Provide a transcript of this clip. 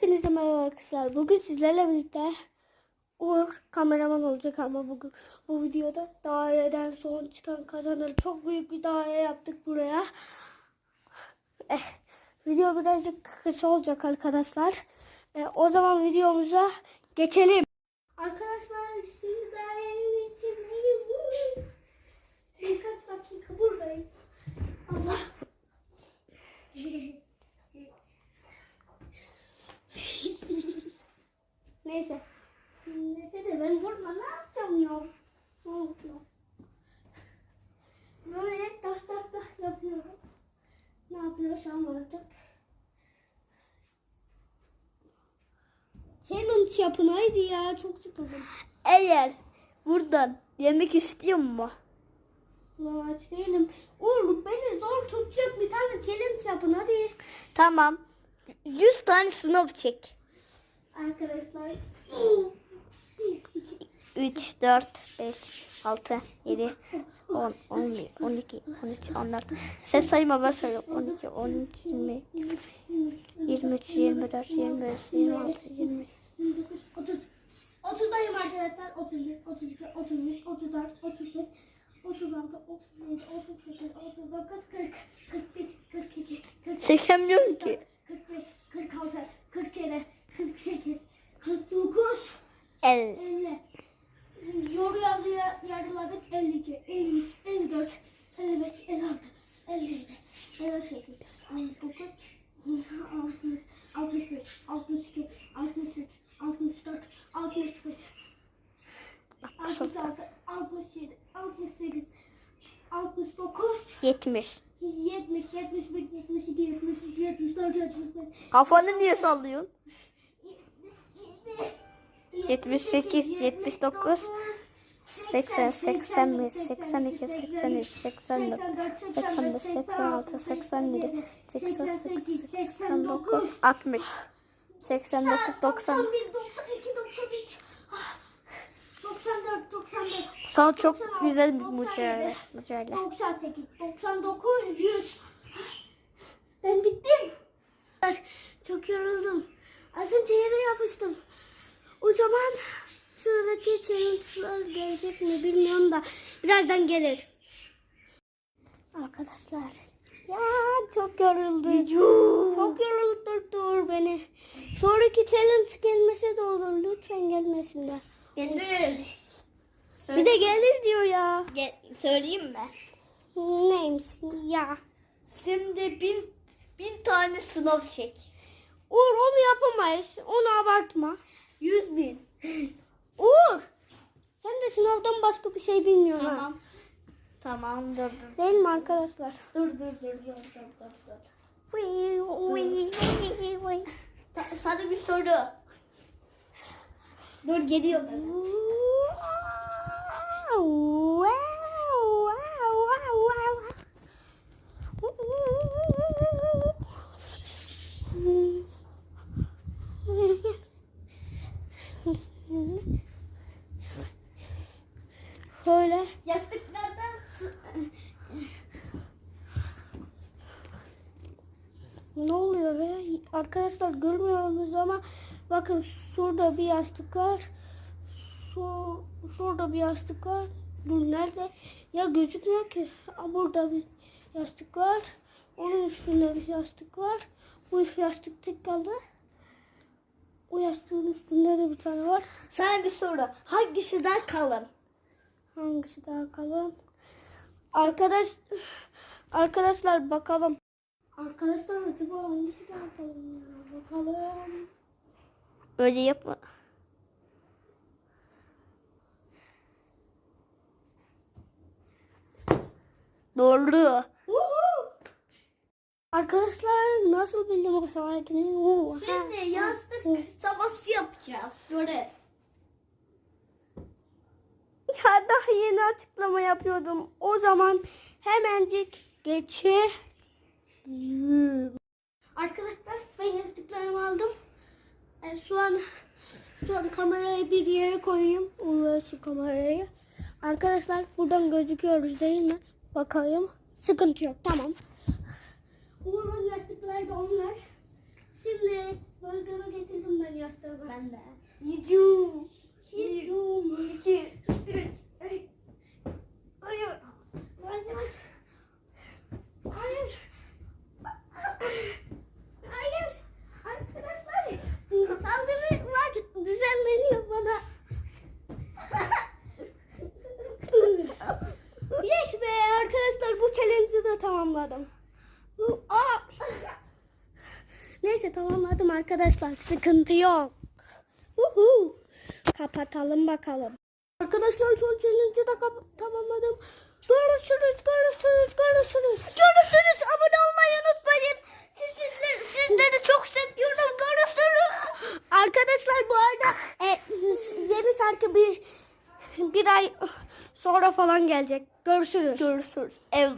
Hepinize merhaba arkadaşlar. Bugün sizlerle birlikte Uğur kameraman olacak ama bugün bu videoda daireden son çıkan kazanır. Çok büyük bir daire yaptık buraya. Eh, video birazcık kısa olacak arkadaşlar. Eh, o zaman videomuza geçelim. Neyse de ben burada ne yapacağım ya? Ne oldu? Böyle tak tak tak yapıyorum. Ne yapıyorsam artık. Challenge yapın haydi ya çok sıkıldım. Eğer buradan yemek istiyor mu? Ulan aç değilim. Oğlum beni zor tutacak bir tane challenge yapın hadi. Tamam. 100 tane sınav çek. Arkadaşlar. 3, 4, 5, 6, 7, 10, 11, 12, 13, 14. Ses sayma ben sayıyorum. 12, 13, 20, 23, 24, 25, 26, 20. 30. 30'dayım arkadaşlar. 31, 32, 33, 34, 35, 36, 37, 38, 39, 40, 41, 42, 43, Çekemiyorum ki. 45, 46, 47, 48, 49, El. 50. Yoru yazıya yarıladık. 52, 53, 54, 55, 56, 57, 58, 69, 60, 61, 62, 63, 64, 65, 66, 67, 68, 69, 70. 70, 71, 72, 73, 74, 75, Kafanı niye sallıyorsun? 78, 79, 80, 81, 82, 83, 84, 85, 86, 87, 88, 89, 60, 89, 90. 91, 92, 93, ah, 94, 95, Sana çok güzel bir mücadele. mücadele. 98, 99, 100. Ben bittim. Çok yoruldum. Önce yere yapıştım. O zaman sıradaki challenge'lar gelecek mi bilmiyorum da birazdan gelir. Arkadaşlar ya çok yoruldu. Çok yoruldurdur beni. Sonraki challenge gelmese de olur. Lütfen gelmesinler. Gelir. Bir de gelir diyor ya. Gel, söyleyeyim mi? Neymiş ya? Şimdi bin, bin tane sınav çek. Uğur onu yapamayız. Onu abartma. Yüz bin. Uğur. Sen de sınavdan başka bir şey bilmiyorsun. ha. Tamam. Tamam dur dur. Değil mi arkadaşlar? Dur dur dur dur dur dur. dur. Ta- Sana bir soru. Dur geliyor. Wow, wow, wow. Şöyle Yastıklardan sı- Ne oluyor be? Arkadaşlar görmüyoruz ama bakın şurada bir yastık var. Şu, şurada bir yastık var. Dur nerede? Ya gözükmüyor ki. Burada bir yastık var. Onun üstünde bir yastık var. Bu yastık tek kaldı. O yastığın üstünde de bir tane var. Sana bir soru. Hangisi daha kalın? Hangisi daha kalın? Arkadaş arkadaşlar bakalım. Arkadaşlar acaba hangisi daha kalın ya? Bakalım. Öyle yapma. Doğru. Arkadaşlar nasıl bildim o sonrakini? Şimdi yastık hu. sabası yapacağız. Görev. Ya daha yeni açıklama yapıyordum. O zaman hemencik geçelim. Arkadaşlar ben yastıklarımı aldım. E, şu an şu an kamerayı bir yere koyayım. Şu kamerayı. Arkadaşlar buradan gözüküyoruz değil mi? Bakayım. Sıkıntı yok tamam. Uğur'un yastıkları da onlar. Şimdi Bölgeme getirdim ben yastığımı. Ben de. Yicum. Yicum. İki. Ay. Hayır. Hayır. Hayır. Hayır. Arkadaşlar. Saldırı var. Düzenleniyor bana. yes be arkadaşlar bu challenge'ı da tamamladım. Aa. Neyse tamamladım arkadaşlar. Sıkıntı yok. Uhu. Kapatalım bakalım. Arkadaşlar son challenge'ı da tamamladım. Görüşürüz, görüşürüz, görüşürüz. Görüşürüz. Abone olmayı unutmayın. Sizleri, sizleri çok seviyorum. Görüşürüz. Arkadaşlar bu arada e, yeni şarkı bir bir ay sonra falan gelecek. Görüşürüz. Görüşürüz. Ev